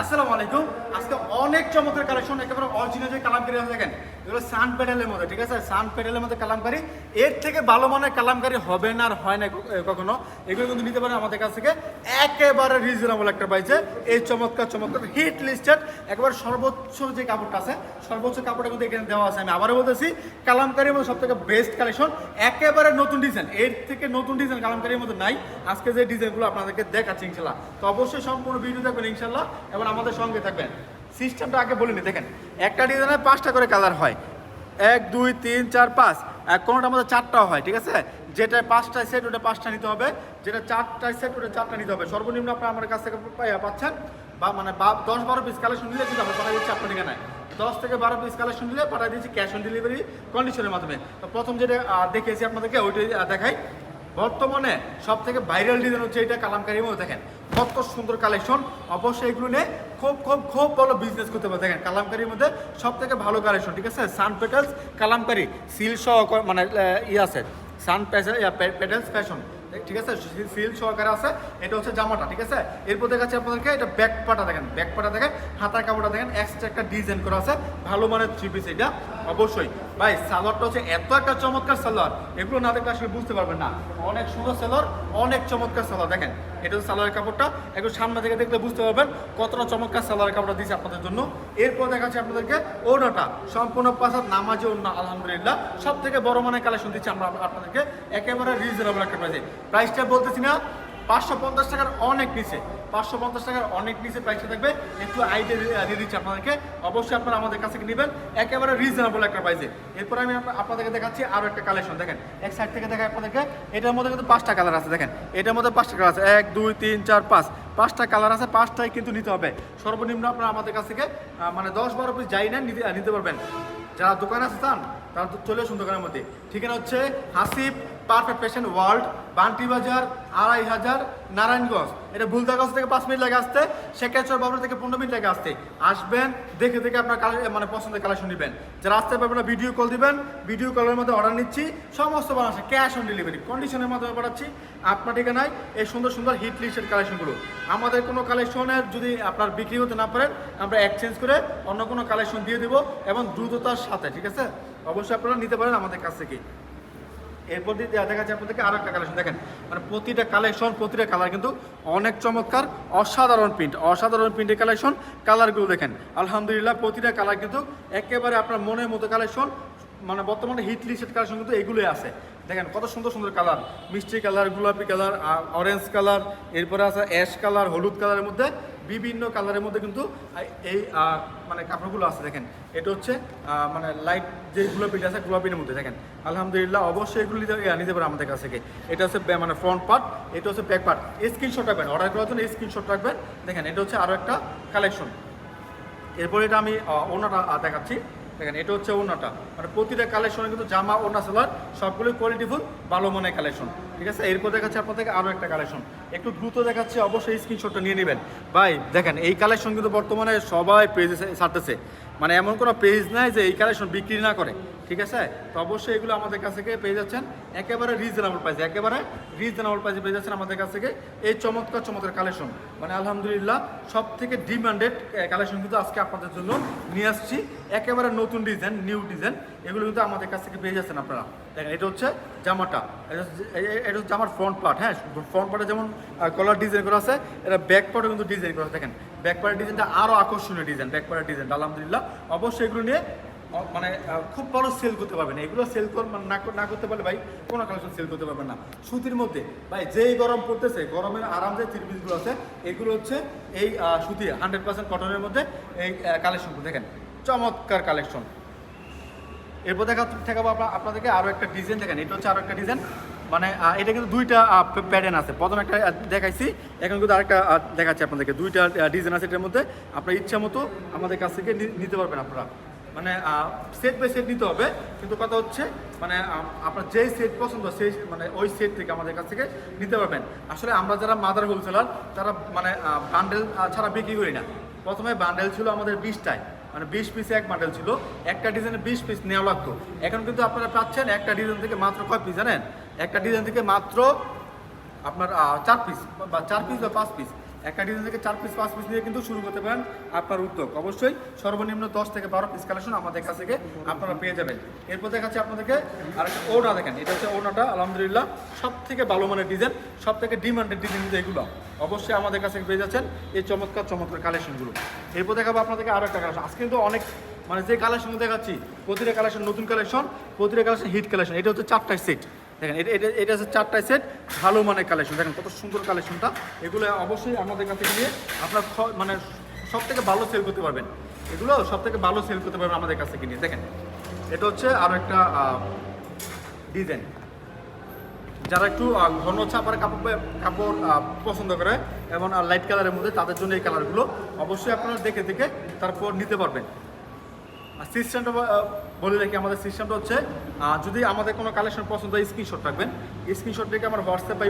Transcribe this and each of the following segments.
আসসালামু আলাইকুম। আজকে অনেক চমৎকার কালেকশন একেবারে অরিজিনাল যে কালামকারি আছে দেখেন। এগুলো সান প্যাডেলের মধ্যে, ঠিক আছে? সান প্যাডেলের মধ্যে কালামকারি। এর থেকে ভালো মানের কালামকারি হবে না আর হয় না কখনো। এগুলো কিন্তু নিতে পারেন আমাদের কাছ থেকে। একেবারে রিজনেবল একটা পাইছে এই চমৎকার চমৎকার হিট লিস্টেড একেবারে সর্বোচ্চ যে কাপড়টা আছে, সর্বোচ্চ কাপড়টা কিন্তু এখানে দেওয়া আছে। আমি আবারও বলতেছি, কালামকারির মধ্যে সব থেকে বেস্ট কালেকশন একেবারে নতুন ডিজাইন এর থেকে নতুন ডিজাইন কালামকারির মধ্যে নাই। আজকে যে ডিজাইনগুলো আপনাদেরকে দেখাচ্ছি ইনশাল্লাহ তো অবশ্যই সম্পূর্ণ ভিডিও দেখবেন ইনশাল্লাহ এবং আমাদের সঙ্গে থাকবেন। সিস্টেমটা আগে বলিনি দেখেন। একটা ডিজাইনে পাঁচটা করে কালার হয়। এক দুই তিন চার পাঁচ। আর কোনোটার মধ্যে চারটাও হয় ঠিক আছে? যেটা পাঁচটা সেট ওটা পাঁচটা নিতে হবে। যেটা চারটা সেট ওটা চারটা নিতে হবে। সর্বনিম্ন আপনার আমার কাছ থেকে পাচ্ছেন বা মানে দশ বারো পিস কালেকশন নিলে কিন্তু আমরা পাঠাই দিচ্ছি আপনার ঠিকানায়। দশ থেকে বারো পিস কালেকশন নিলে পাঠাই দিচ্ছি ক্যাশ অন ডেলিভারি কন্ডিশনের মাধ্যমে। তো প্রথম যেটা আহ, দেখিয়েছি আপনাদেরকে ওইটাই দেখাই। বর্তমানে সব থেকে ভাইরাল ডিজাইন হচ্ছে এটা কালামকারির দেখেন। কত সুন্দর কালেকশন অবশ্যই এগুলো নিয়ে খুব খুব খুব ভালো বিজনেস করতে পারে। দেখেন, কালামকারির মধ্যে সব থেকে ভালো কালেকশন ঠিক আছে? সান পেটেলস কালামকারি সিল সহ মানে ই আছে। সান পেটেলস ফ্যাশন ঠিক আছে? সিল সহকারে আছে। এটা হচ্ছে জামাটা, ঠিক আছে? এরপর দেখাচ্ছি আপনাদেরকে, এটা ব্যাক পাটা দেখেন ব্যাক পাটা দেখেন, হাতার কাপড়টা দেখেন এক্সট্রা একটা ডিজাইন করা আছে। ভালো মানের থ্রি পিস এটা। অবশ্যই। ভাই, সালোয়ারটা হচ্ছে এত একটা চমৎকার সালোয়ার। এগুলো না দেখলে আসলে বুঝতে পারবেন না। অনেক সুন্দর সালোয়ার, অনেক চমৎকার সালোয়ার। দেখেন, এটা হচ্ছে সালোয়ারের কাপড়টা। একটু সামনে থেকে দেখলে বুঝতে পারবেন কতটা চমৎকার সালোয়ারের কাপড়টা দিয়েছে আপনাদের জন্য। এরপর দেখাচ্ছি আপনাদেরকে ওনাটা সম্পূর্ণ পাশার নামাজে ওনা আলহামদুলিল্লাহ। সব থেকে বড় মানের কালেকশন দিচ্ছি আমরা আপনাদেরকে। একেবারে রিজনেবল একটা প্রাইসে প্রাইসটা বলতেছি না পাঁচশো পঞ্চাশ টাকার অনেক নিচে। পাঁচশো পঞ্চাশ টাকার অনেক নিচে প্রাইসটা থাকবে। একটু আইডিয়া দিয়ে দিচ্ছি আপনাদেরকে। অবশ্যই আপনারা আমাদের কাছ নেবেন। একেবারে রিজনেবল একটা প্রাইসে এরপর আমি আপনাদেরকে দেখাচ্ছি আরও একটা কালেকশন দেখেন। এক সাইড থেকে দেখাই আপনাদেরকে। এটার মধ্যে কিন্তু পাঁচটা কালার আছে, দেখেন। এটার মধ্যে পাঁচটা কালার আছে। এক, দুই, তিন, চার, পাঁচ। পাঁচটা কালার আছে, পাঁচটাই কিন্তু নিতে হবে। সর্বনিম্ন আপনারা আমাদের কাছ থেকে মানে দশ বারো পিস যাই নেন, নিতে নিতে পারবেন। যারা দোকানে আছে, চান, তারা চলে আসুন দোকানের মধ্যে। ঠিকানা হচ্ছে Hasib perfect fashion world, Banti Bazar, আড়াই হাজার, নারায়ণগঞ্জ। এটা ভুলদাগঞ্জ থেকে পাঁচ মিনিট লাগে আসতে শেখাচর বাবুর থেকে পনেরো মিনিট লাগে আসতে আসবেন, দেখে দেখে আপনার মানে পছন্দের কালেকশন নেবেন। যারা আসতে পারবেন ভিডিও কল দিবেন। ভিডিও কলের মধ্যে অর্ডার নিচ্ছি। সমস্ত বানাচ্ছে ক্যাশ অন ডেলিভারি কন্ডিশনের মাধ্যমে পাঠাচ্ছি। আপনার ঠিকানায় এই সুন্দর সুন্দর হিট লিস্টের কালেকশনগুলো আমাদের কোনো কালেকশনের যদি আপনার বিক্রি হতে না পারেন, আমরা এক্সচেঞ্জ করে অন্য কোনো কালেকশন দিয়ে দেবো এবং দ্রুততার সাথে, ঠিক আছে? অবশ্যই আপনারা নিতে পারেন আমাদের কাছ থেকে। এরপর দিয়ে দেখা যাচ্ছে আপনাদেরকে আর একটা কালেকশন দেখেন মানে প্রতিটা কালেকশন প্রতিটা কালার কিন্তু অনেক চমৎকার, অসাধারণ প্রিন্ট অসাধারণ প্রিন্টের কালেকশন কালারগুলো দেখেন, আলহামদুলিল্লাহ প্রতিটা কালার কিন্তু একেবারে আপনার মনের মতো কালেকশন মানে বর্তমানে হিট লিস্টেড কালেকশন কিন্তু এগুলোই আছে। দেখেন কত সুন্দর সুন্দর কালার। মিষ্টি কালার, গোলাপি কালার অরেঞ্জ কালার, এরপরে আছে অ্যাশ কালার, হলুদ কালারের মধ্যে বিভিন্ন কালারের মধ্যে কিন্তু এই মানে কাপড়গুলো আছে দেখেন। এটা হচ্ছে মানে লাইট যে গোলাপিটা আছে, গোলাপির মধ্যে দেখেন। আলহামদুলিল্লাহ অবশ্যই এগুলো নিতে পারে আমাদের কাছ থেকে। এটা হচ্ছে মানে ফ্রন্ট পার্ট এটা হচ্ছে ব্যাক পার্ট স্ক্রিনশট রাখবেন অর্ডার করার জন্য স্ক্রিনশট রাখবেন। দেখেন, এটা হচ্ছে আরও একটা কালেকশন এরপরে এটা আমি ওনাটা দেখাচ্ছি। দেখেন, এটা হচ্ছে ওনাটা মানে প্রতিটা কালেকশনে কিন্তু জামা ওনা সেলার সবগুলোই কোয়ালিটিফুল ভালো মনে কালেকশন ঠিক আছে? এরপর দেখাচ্ছি আপনাদেরকে আরও একটা কালেকশন একটু দ্রুত দেখাচ্ছি, অবশ্যই স্ক্রিনশটটা নিয়ে নেবেন। ভাই, দেখেন, এই কালেকশন কিন্তু বর্তমানে সবাই পেজে ছাড়তেছে। মানে এমন কোনো পেজ নাই যে এই কালেকশন বিক্রি না করে, ঠিক আছে? তো অবশ্যই এগুলো আমাদের কাছ থেকে পেয়ে যাচ্ছেন। একেবারে রিজনেবল প্রাইসে একেবারে রিজনেবল প্রাইসে পেয়ে যাচ্ছেন আমাদের কাছ থেকে এই চমৎকার চমৎকার কালেকশন মানে আলহামদুলিল্লাহ সব থেকে ডিমান্ডেড কালেকশন কিন্তু আজকে আপনাদের জন্য নিয়ে আসছি। একেবারে নতুন ডিজাইন নিউ ডিজাইন এগুলো কিন্তু আমাদের কাছ থেকে পেয়ে যাচ্ছেন আপনারা। দেখেন, এটা হচ্ছে জামাটা। এটা হচ্ছে- জামার ফ্রন্ট পার্ট হ্যাঁ? ফ্রন্ট পার্টে যেমন কলার ডিজাইন করা আছে, এটা ব্যাক পার্টও কিন্তু ডিজাইন করা। দেখেন ব্যাক পার্টের ডিজাইনটা আরও আকর্ষণীয় ডিজাইন ব্যাক পার্টের ডিজাইন আলহামদুলিল্লাহ। অবশ্যই এগুলো নিয়ে মানে খুব ভালো সেল করতে পারবেন। এগুলো সেল মানে না না করতে পারলে ভাই, কোনো কালেকশন সেল করতে পারবেন না। সুতির মধ্যে, ভাই, যেই গরম পড়তেছে, গরমের আরাম যে থ্রি পিসগুলো আছে, এগুলো হচ্ছে এই সুতি হান্ড্রেড পার্সেন্ট কটনের মধ্যে এই কালেকশনগুলো দেখেন, চমৎকার কালেকশন এরপর দেখা আপনার আপনাদেরকে আরও একটা ডিজাইন দেখেন। এটা হচ্ছে আরও একটা ডিজাইন মানে এটা কিন্তু দুইটা প্যাটার্ন আছে। প্রথম একটা দেখাইছি, এখন কিন্তু আরেকটা দেখাচ্ছি আপনাদেরকে। দুইটা ডিজাইন আছে এটার মধ্যে। আপনার ইচ্ছা মতো আমাদের কাছ থেকে নিতে পারবেন আপনারা। মানে সেট বাই সেট নিতে হবে। কিন্তু কথা হচ্ছে মানে আপনার যেই সেট পছন্দ, সেই মানে ওই সেট থেকে আমাদের কাছ থেকে নিতে পারবেন। আসলে আমরা যারা মাদার হোলসেলার তারা মানে বান্ডেল ছাড়া বিক্রি করি না। প্রথমে বান্ডেল ছিল আমাদের বিশটায়। মানে বিশ পিসে এক বান্ডেল ছিল, একটা ডিজাইনে বিশ পিস নেওয়া লাগতো। এখন কিন্তু আপনারা পাচ্ছেন একটা ডিজাইন থেকে মাত্র কয় পিস জানেন? একটা ডিজাইন থেকে মাত্র আপনার চার পিস বা চার পিস বা পাঁচ পিস একটা ডিজাইন থেকে চার পিস পাঁচ পিস নিয়ে কিন্তু শুরু করতে পারেন আপনার উদ্যোগ। অবশ্যই সর্বনিম্ন দশ থেকে বারো পিস কালেকশন আমাদের কাছ থেকে আপনারা পেয়ে যাবেন। এরপর দেখাচ্ছি আপনাদেরকে আরেকটা ওড়না দেখেন। এটা হচ্ছে ওড়নাটা, আলহামদুলিল্লাহ। সব থেকে ভালো মানের ডিজাইন সব থেকে ডিমান্ডেড ডিজাইন এগুলো। অবশ্যই আমাদের কাছে পেয়ে যাচ্ছেন এই চমৎকার চমৎকার কালেকশনগুলো এরপর দেখাবো আপনাদেরকে আরও একটা কালেকশন আজকে কিন্তু অনেক মানে যে কালেকশন দেখাচ্ছি, প্রতিটা কালেকশন নতুন কালেকশন প্রতিটা কালেকশন হিট কালেকশন এটা হচ্ছে চারটায় সেট দেখেন, এটা এটা এটা হচ্ছে চারটায় সেট ভালো মানের কালেকশন দেখেন, কত সুন্দর কালেকশনটা এগুলো অবশ্যই আমাদের কাছে গিয়ে আপনার মানে সব থেকে ভালো সেল করতে পারবেন। এগুলো সব থেকে ভালো সেল করতে পারবেন আমাদের কাছে থেকে নিয়ে দেখেন, এটা হচ্ছে আরও একটা ডিজাইন যারা একটু ঘন ছাপার কাপড় কাপড় পছন্দ করে, এবং লাইট কালারের মধ্যে, তাদের জন্য এই কালারগুলো অবশ্যই আপনারা দেখে দেখে তারপর নিতে পারবেন। আর সিস্টেমটা বলে রাখি, আমাদের সিস্টেমটা হচ্ছে যদি আমাদের কোনো কালেকশন পছন্দ হয় স্ক্রিনশট রাখবেন। স্ক্রিনশট রেখে আমার হোয়াটসঅ্যাপ বা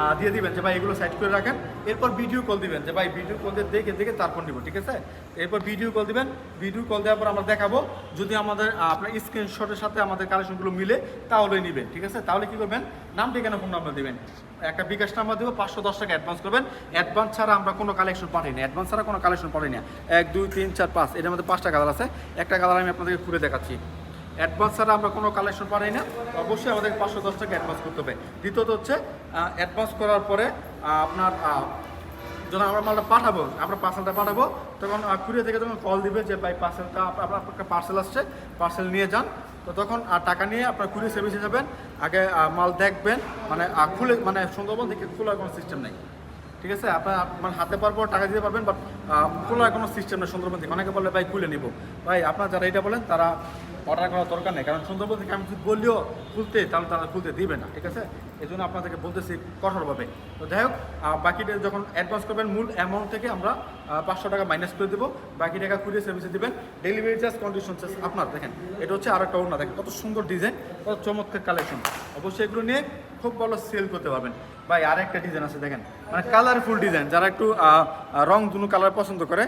আহ, দিয়ে দিবেন যে ভাই এগুলো সাইড করে রাখেন। এরপর ভিডিও কল দিবেন যে ভাই ভিডিও কল দিয়ে দেখে দেখে তারপর নিব ঠিক আছে? এরপর ভিডিও কল দিবেন। ভিডিও কল দেওয়ার পর আমরা দেখাবো। যদি আমাদের আপনার স্ক্রিনশটের সাথে আমাদের কালেকশনগুলো মিলে তাহলে নেবেন ঠিক আছে? তাহলে কি করবেন? নাম ঠিকানা ফোন নাম্বার দিবেন। একটা বিকাশ নাম্বার দেবো পাঁচশো দশ টাকা অ্যাডভান্স করবেন। অ্যাডভান্স ছাড়া আমরা কোনো কালেকশন পাঠাই না। অ্যাডভান্স ছাড়া কোনো কালেকশন পাঠাই এক দুই তিন চার পাঁচ এটার মধ্যে পাঁচটা কালার আছে। একটা কালার আমি আপনাদেরকে ঘুরে দেখাচ্ছি। অ্যাডভান্স ছাড়া আমরা কোনো কালেকশন পাঠাই না। অবশ্যই আমাদের পাঁচশো দশ টাকা অ্যাডভান্স করতে হবে। দ্বিতীয়ত হচ্ছে অ্যাডভান্স করার পরে আপনার যখন আমরা মালটা পাঠাবো, আমরা পার্সেলটা পাঠাবো, তখন কুরিয়ার থেকে তখন কল দিবে যে, ভাই পার্সেলটা আপনার আপনার পার্সেল আসছে পার্সেল নিয়ে যান। তো তখন টাকা নিয়ে আপনার কুরিয়ার সার্ভিসে যাবেন। আগে মাল দেখবেন মানে খুলে মানে সুন্দরবন থেকে খোলার কোনো সিস্টেম নেই। ঠিক আছে? আপনার মানে হাতে পারব, টাকা দিতে পারবেন বাট খোলার কোনো সিস্টেম নেই সুন্দরবন থেকে। অনেকে বলে, ভাই, খুলে নিব। ভাই, আপনার যারা এটা বলেন, তারা অর্ডার করার দরকার নেই। কারণ সুন্দরবন থেকে আমি যদি বললেও খুলতে, তাহলে তারা খুলতে দিবে না, ঠিক আছে? এই জন্য আপনাদেরকে বলতেছি কঠোরভাবে। তো যাই হোক বাকিটা যখন অ্যাডভান্স করবেন, মূল অ্যামাউন্ট থেকে আমরা পাঁচশো টাকা মাইনাস করে দেবো। বাকি টাকা কুরিয়ার সার্ভিসে দেবেন। ডেলিভারি চার্জ কন্ডিশন চার্জ আপনার দেখেন, এটা হচ্ছে আর একটা ওড়না। দেখেন কত সুন্দর ডিজাইন কত চমৎকার কালেকশন অবশ্যই এগুলো নিয়ে খুব ভালো সেল করতে পারবেন। ভাই আর একটা ডিজাইন আছে দেখেন। মানে কালারফুল ডিজাইন যারা একটু রং দুনো কালার পছন্দ করে,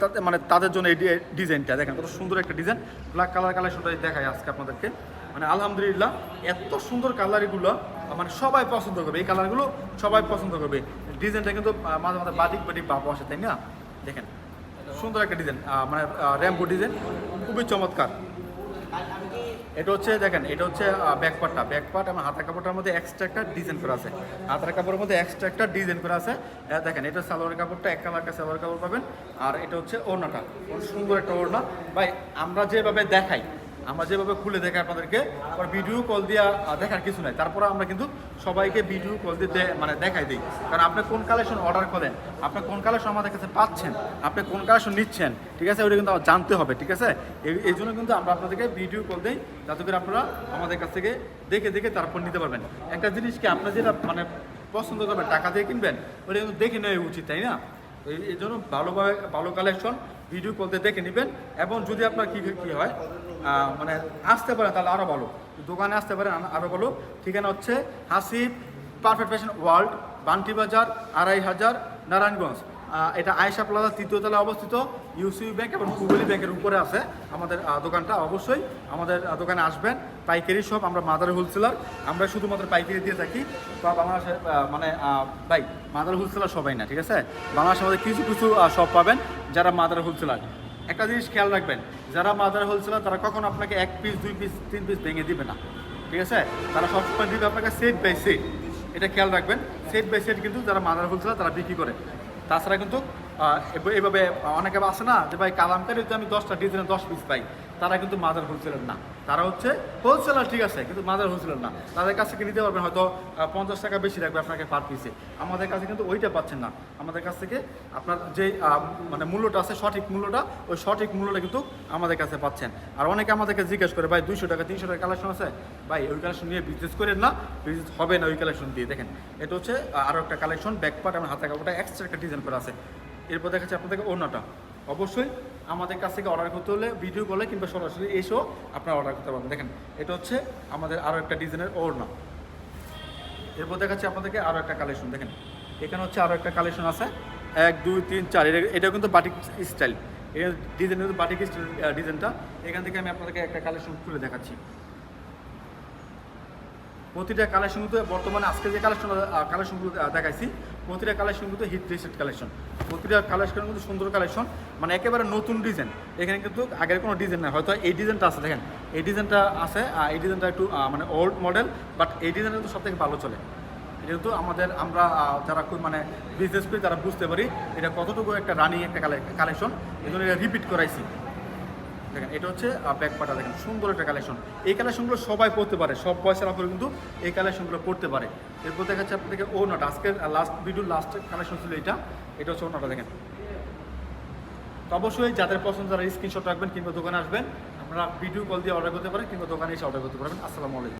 তাদের মানে তাদের জন্য এই ডিজাইনটা দেখেন কত সুন্দর একটা ডিজাইন ব্ল্যাক কালার কালেকশনটা দেখায় আজকে আপনাদেরকে। মানে আলহামদুলিল্লাহ, এত সুন্দর কালারগুলো মানে সবাই পছন্দ করবে। এই কালারগুলো সবাই পছন্দ করবে। ডিজাইনটা কিন্তু মাঝে মাঝে বাটিক বাটিক বাপ আসে, তাই না? দেখেন, সুন্দর একটা ডিজাইন মানে র্যাম্পো ডিজাইন খুবই চমৎকার। এটা হচ্ছে, দেখেন, এটা হচ্ছে ব্যাকপার্টটা ব্যাকপার্ট আমার হাতের কাপড়টার মধ্যে এক্সট্রা একটা ডিজাইন করা আছে। হাতের কাপড়ের মধ্যে এক্সট্রা একটা ডিজাইন করা আছে। দেখেন, এটা সালোয়ার কাপড়টা, এক কালার একটা সালোয়ার কাপড় পাবেন। আর এটা হচ্ছে ওড়নাটা। সুন্দর একটা ওড়না। ভাই, আমরা যেভাবে দেখাই আমরা যেভাবে খুলে দেখাই আপনাদেরকে ভিডিও কল দিয়ে দেখার কিছু নাই। তারপরে আমরা কিন্তু সবাইকে ভিডিও কল দিয়ে মানে দেখাই দিই। কারণ আপনি কোন কালেকশন অর্ডার করেন আপনি কোন কালেকশন আমাদের কাছে পাচ্ছেন? আপনি কোন কালেকশন নিচ্ছেন? ঠিক আছে? ওটা কিন্তু জানতে হবে, ঠিক আছে? এই- জন্য কিন্তু আমরা আপনাদেরকে ভিডিও কল দিই, যাতে করে আপনারা আমাদের কাছ থেকে দেখে দেখে তারপর নিতে পারবেন। একটা জিনিসকে আপনার যেটা মানে পছন্দ করবেন, টাকা দিয়ে কিনবেন, ওটা কিন্তু দেখে নেওয়া উচিত, তাই না? এই- জন্য ভালোভাবে ভালো কালেকশন ভিডিও কলতে দেখে নেবেন। এবং যদি আপনার কী কী হয় মানে আসতে পারেন তাহলে আরও ভালো। দোকানে আসতে পারেন আরও ভালো। ঠিকানা হচ্ছে Hasif perfect fashion world Banti Bazar, আড়াই হাজার, নারায়ণগঞ্জ। এটা আয়সা প্লাজা তৃতীয় তলায় অবস্থিত ইউসিবি ব্যাংক এবং হুগলি ব্যাংকের উপরে আছে আমাদের দোকানটা। অবশ্যই আমাদের দোকানে আসবেন। পাইকারি সব আমরা মাদার হোলসেলার আমরা শুধুমাত্র পাইকারি দিয়ে থাকি। বা বাংলাদেশে আহ, মানে ভাই মাদার হোলসেলার সবাই না ঠিক আছে? বাংলাদেশের মধ্যে কিছু কিছু সব পাবেন যারা মাদার হোলসেলার। একটা জিনিস খেয়াল রাখবেন যারা মাদার হোলসেলার তারা কখন আপনাকে এক পিস দুই পিস তিন পিস ভেঙে দিবে না ঠিক আছে? তারা সবসময় দিবে আপনাকে সেট বাই সেট এটা খেয়াল রাখবেন সেট বাই সেট কিন্তু যারা মাদার হোলসেলার তারা বিক্রি করে। তাছাড়া কিন্তু এভাবে অনেকে আছে না যে, ভাই, কালামকারি যদি আমি দশটা ডিজাইনে দশ পিস পাই। তারা কিন্তু মাদার হোলসেলার না। তারা হচ্ছে হোলসেলার ঠিক আছে, কিন্তু মাদার হোলসেলার না। তাদের কাছ নিতে পারবেন? হয়তো পঞ্চাশ টাকা বেশি রাখবে আপনাকে পার পিসে আমাদের কাছে কিন্তু ওইটা পাচ্ছেন না। আমাদের কাছ থেকে আপনার যে মানে মূল্যটা আছে, সঠিক মূল্যটা, ওই সঠিক মূল্যটা কিন্তু আমাদের কাছে পাচ্ছেন। আর অনেকে আমাদেরকে জিজ্ঞেস করে, ভাই, দুইশো টাকা, তিনশো টাকা কালেকশন আছে? ভাই, ওই কালেকশন নিয়ে বিজনেস করেন না। বিজনেস হবে না ওই কালেকশন দিয়ে, দেখেন। এটা হচ্ছে আরও একটা কালেকশন ব্যাকপার্ট আমার হাতে কাপড়টা এক্সট্রা একটা ডিজাইন করা আছে। এরপর দেখাচ্ছে আপনাদেরকে অন্যটা অবশ্যই আমাদের কাছ থেকে অর্ডার করতে হলে ভিডিও কলে কিংবা সরাসরি এসেও আপনারা অর্ডার করতে পারবেন। দেখেন, এটা হচ্ছে আমাদের আরও একটা ডিজাইনের ওড়না। এরপর দেখাচ্ছি আপনাদেরকে আরও একটা কালেকশন দেখেন, এখানে হচ্ছে আরও একটা কালেকশন আছে। এক, দুই, তিন, চার, এটা এটা কিন্তু বাটিক স্টাইল এটা ডিজাইন কিন্তু বাটিক স্টাইল ডিজাইনটা এখান থেকে আমি আপনাদেরকে একটা কালেকশন খুলে দেখাচ্ছি। প্রতিটা কালেকশন কিন্তু বর্তমানে আজকে যে কালেকশন কালেকশনগুলো দেখাইছি প্রতিটা কালেকশন কিন্তু হিট রিসেট কালেকশন প্রতিটা কালেকশন কিন্তু সুন্দর কালেকশন মানে একেবারে নতুন ডিজাইন এখানে কিন্তু আগের কোনো ডিজাইন নাই, হয়তো এই ডিজাইনটা আছে, দেখেন। এই ডিজাইনটা আছে এই ডিজাইনটা একটু মানে ওল্ড মডেল বাট এই ডিজাইনটা কিন্তু সব থেকে ভালো চলে। কিন্তু আমাদের, আমরা যারা খুব মানে বিজনেস করি তারা বুঝতে পারি এটা কতটুকু একটা রানিং একটা কালেকশন এই জন্য এটা রিপিট করাইছি। দেখেন, এটা হচ্ছে ব্যাক পাটা দেখেন, সুন্দর একটা কালেকশন এই কালেকশনগুলো সবাই পড়তে পারে, সব বয়সের আপনারা কিন্তু এই কালেকশনগুলো পড়তে পারে। এরপর দেখা যাচ্ছে আপনাদেরকে ও নট আজকের লাস্ট ভিডিও লাস্ট কালেকশন ছিল এটা। এটা হচ্ছে ওনাটা দেখেন। তো অবশ্যই যাদের পছন্দ, তারা স্ক্রিনশট রাখবেন কিংবা দোকানে আসবেন। আপনারা ভিডিও কল দিয়ে অর্ডার করতে পারেন কিংবা দোকানে এসে অর্ডার করতে পারবেন। আসসালামু আলাইকুম।